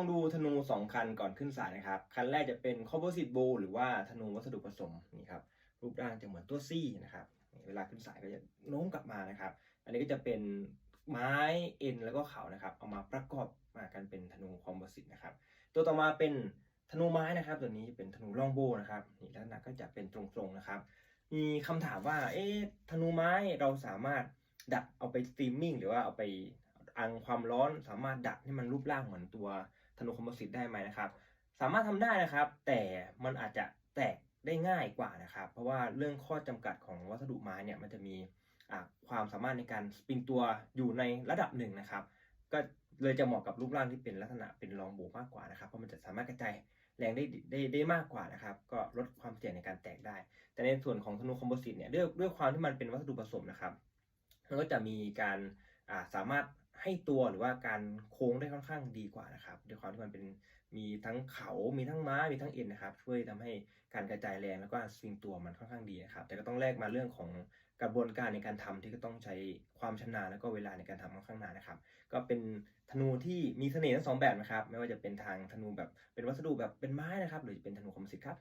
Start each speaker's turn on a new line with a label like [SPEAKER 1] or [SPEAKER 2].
[SPEAKER 1] องดูธนู2คันก่อนขึ้นสายนะครับ คันแรกจะเป็น composite bow หรือว่าธนูวัสดุผสมนี่ครับรูปร่างจะเหมือนตัวซี่นะครับเวลาขึ้นสายก็จะโน้มกลับมานะครับ อันนี้ก็จะเป็นไม้เอ็นแล้วก็เขานะครับ เอามาประกอบมากันเป็นธนูคอมโพสิตนะครับ ตัวต่อมาเป็นธนูไม้นะครับ ตัวนี้เป็นธนูล่องโบนะครับนี่ลักษณะก็จะเป็นตรงๆนะครับ มีคำถามว่าเอ๊ะธนูไม้เราสามารถดัดเอาไปสตรีมมิ่งหรือว่าเอาไป อังความร้อนสามารถดัดให้มันรูปร่างเหมือนตัวธนูคอมโพสิตได้ไหมนะครับ สามารถทำได้นะครับ แต่มันอาจจะแตกได้ง่ายกว่านะครับ เพราะว่าเรื่องข้อจำกัดของวัสดุไม้เนี่ยมันจะมีอ่าความสามารถในการสปริงตัวอยู่ในระดับหนึ่งนะครับ ก็เลยจะเหมาะกับรูปร่างที่เป็นลักษณะเป็นรองโบมากกว่านะครับ เพราะมันจะสามารถกระจายแรงได้ได้ได้มากกว่านะครับ ก็ลดความเสี่ยงในการแตกได้ แต่ในส่วนของธนูคอมโพสิตเนี่ยด้วยด้วยความที่มันเป็นวัสดุผสมนะครับ มันก็จะมีการสามารถ ให้ตัวหรือว่าการโค้งได้ค่อนข้างดีกว่านะครับด้วยความที่มันเป็นมีทั้งเขามีทั้งม้ามีทั้งเอ็นนะครับช่วยทำให้การกระจายแรงแล้วก็สวิงตัวมันค่อนข้างดีนะครับแต่ก็ต้องแลกมาเรื่องของกระบวนการในการทำที่ก็ต้องใช้ความชำนาญแล้วก็เวลาในการทำค่อนข้างนานนะครับ ก็เป็นธนูที่มีเสน่ห์ทั้งสองแบบนะครับ ไม่ว่าจะเป็นทางธนูแบบเป็นวัสดุแบบเป็นไม้นะครับ หรือเป็นธนูคอมโพสิตครับ